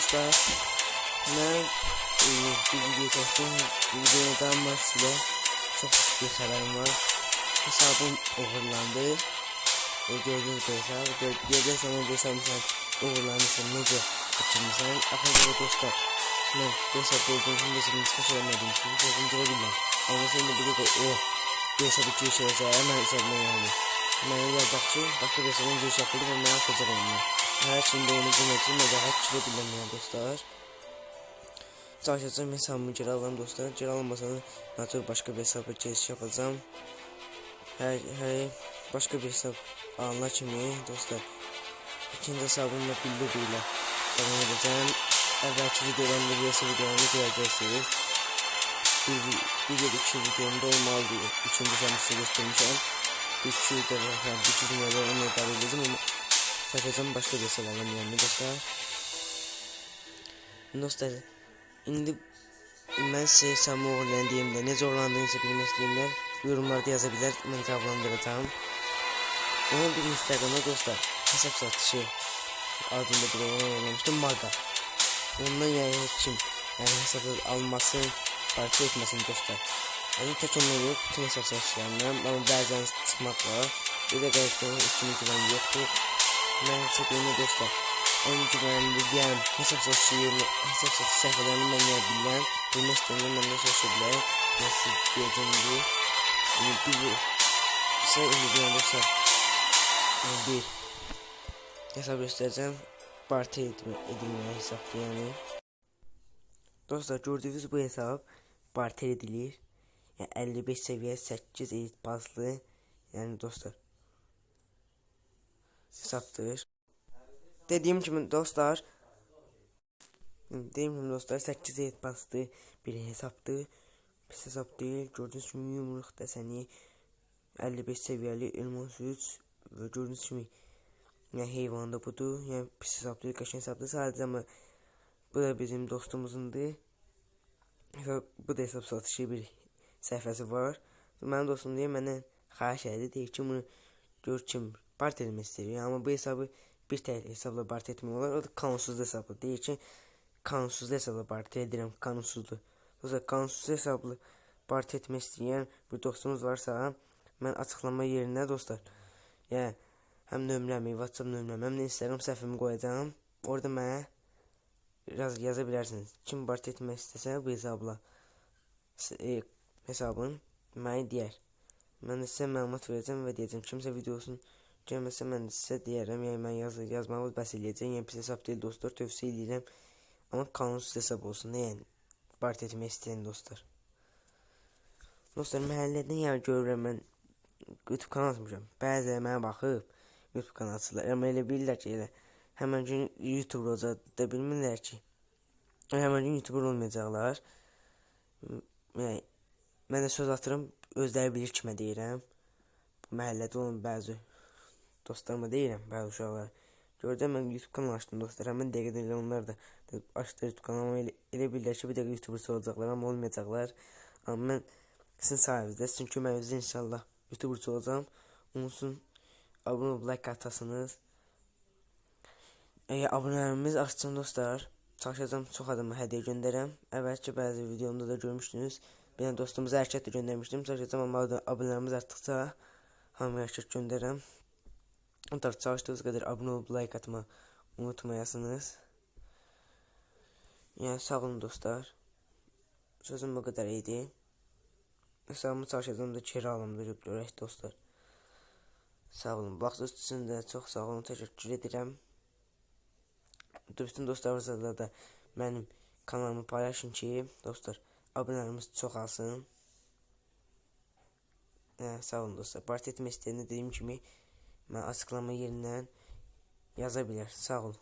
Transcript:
dostlar. Ben e, bir video çektim. Videodan başlayla çok bir haberim var. Hesabım uğurlandı. E, gördüğünüz. Yerden sonra bu hesabı sen uğurlanmışsın. Nece açılmışsın. Arkadaşlar dostlar. Ben için de seni çıkış edemedim. Çünkü çok indirebilirim. Ama sen de burada o bu hesabı giriş edeceğim. Hemen hesabıma yani. Ben yazacakçı. Başka bir hesabın giriş yapıldı ve ben atacağım Her şimdi onu cümletin nezahat çıkabildim ya dostlar. Çalışacağım hesabımı geri alalım dostlar. Geri almasanız natür başka bir hesaba giriş yapacağım. Her, her başka bir hesap alana kimi dostlar. İkinci hesabımla bildiriyle devam edeceğim. Evvelki videolarımda bir hesap videolarını göreceksiniz. Bir, bir ya da iki videomda olmalı diye. Üçüncü hesabımı size göstermişim. Üçü de var. Yani üçü numaraları onu idare edeceğim ama Sakacağım başka bir hesap alalım yani dostlar. Dostlar indi ben size hesabımı uğurlayan de ne zorlandığınızı bilmek isteyenler yorumlarda yazabilir. Ben cevaplandıracağım. Onun bir Instagram'da dostlar hesap satışı adında bir oyun oynamıştım Maga. Ondan yani kim yani hesabı alması parça etmesin dostlar. Yani tek onları yok bütün hesap satışlarından ama bazen çıkmak var. Bir de gerçekten üstüne güven yoktu. Ben hesaplarımı dostlar. En güvenli diyen hesap satışı hesap satışı sayfalarını yapabilen bilmek isteyenler benden çalışabilir. Nasıl. Yani bir ise ünlü dostlar. Bir hesap göstereceğim. Parti edilme, edilmeye hesaptı yani. Dostlar gördüğünüz bu hesap parti edilir. Yani 55 seviye 8 eğit paslı. Yani dostlar hesaptır. Dediğim gibi dostlar Dediğim gibi dostlar 8 et bastı bir hesaptı. Pis hesap değil. Gördüğünüz gibi yumruk deseni 55 seviyeli elmas 3 ve gördüğünüz gibi yani heyvan da budur. Yani pis hesap değil. Kaşın hesaptı sadece ama bu da bizim dostumuzundu. Bu da hesap satışı bir sayfası var. Benim dostum diye benden xahiş. Deyir ki bunu gör kim part etmək istəyir. Amma bu hesabı bir tane hesabla part etmək olar. O da kanunsuz hesabla. Deyir ki, kanunsuz hesabla part edirəm, kanunsuzdur. Dostlar, kanunsuz hesabla part etmək istəyən bir dostumuz varsa, mən açıqlama yerinə dostlar, yəni həm nömrəmi, WhatsApp nömrəmi, həm də Instagram səhifəmi qoyacağam. Orada mənə yaz, yaza. Kim part etmək istəsə bu hesabla e, hesabın mənə deyər. Mən də sizə məlumat verəcəm və deyəcəm kimsə videosunu Gelməsə mən sizə deyərəm, yəni mən yaz yazmağı bəs eləyəcəm. Yəni pis hesab deyil dostlar, tövsiyə edirəm. Amma qanunsuz hesab olsun, yəni part etmək istəyən dostlar. Dostlar, məhəllədən yəni görürəm mən YouTube kanal açmışam. Bəziləri mənə baxıb YouTube kanal açırlar. Amma elə bilirlər ki, elə həmən gün YouTuber olacaq da bilmirlər ki. Həmən gün YouTuber olmayacaqlar. Yəni mən də söz atıram, özləri bilir kimə deyirəm. Məhəllədə olan bəzi dostlarıma deyirəm bəzi uşaqlar. Gördüm mən YouTube kanalı açdım dostlar. Həmin dəqiqədə onlar da açdı YouTube kanalımı elə, elə bilirlər ki, bir dəqiqə YouTuber olacaqlar amma olmayacaqlar. Amma mən sizin sayənizdə, sizin köməyinizdə inşallah YouTuber olacağam. Unutsun abunə olub like atasınız. Əgər abunələrimiz artsın dostlar, çalışacağım çox adama hədiyyə göndərəm. Əvvəlki bəzi videomda da görmüşdünüz. Bir dənə dostumuza hərəkət də göndərmişdim. Çalışacağım amma abunələrimiz artdıqca hamıya hərəkət göndərəm. O tarz çalıştığınız kadar abone olup like atma unutmayasınız. Yani sağ olun dostlar. Sözüm bu kadar iyiydi. Hesabımı çalışacağım da kira alımda görək dostlar. Sağ olun. Baxdığınız üçün də çox sağ olun. Təşəkkür edirəm. Bütün dostlarınızla da mənim kanalımı paylaşın ki, dostlar, abunələrimiz çoxalsın. Hə, sağ olun dostlar. Part etmək istəyəndə dediyim kimi açıklama yerindən yazabilir. Sağ olun.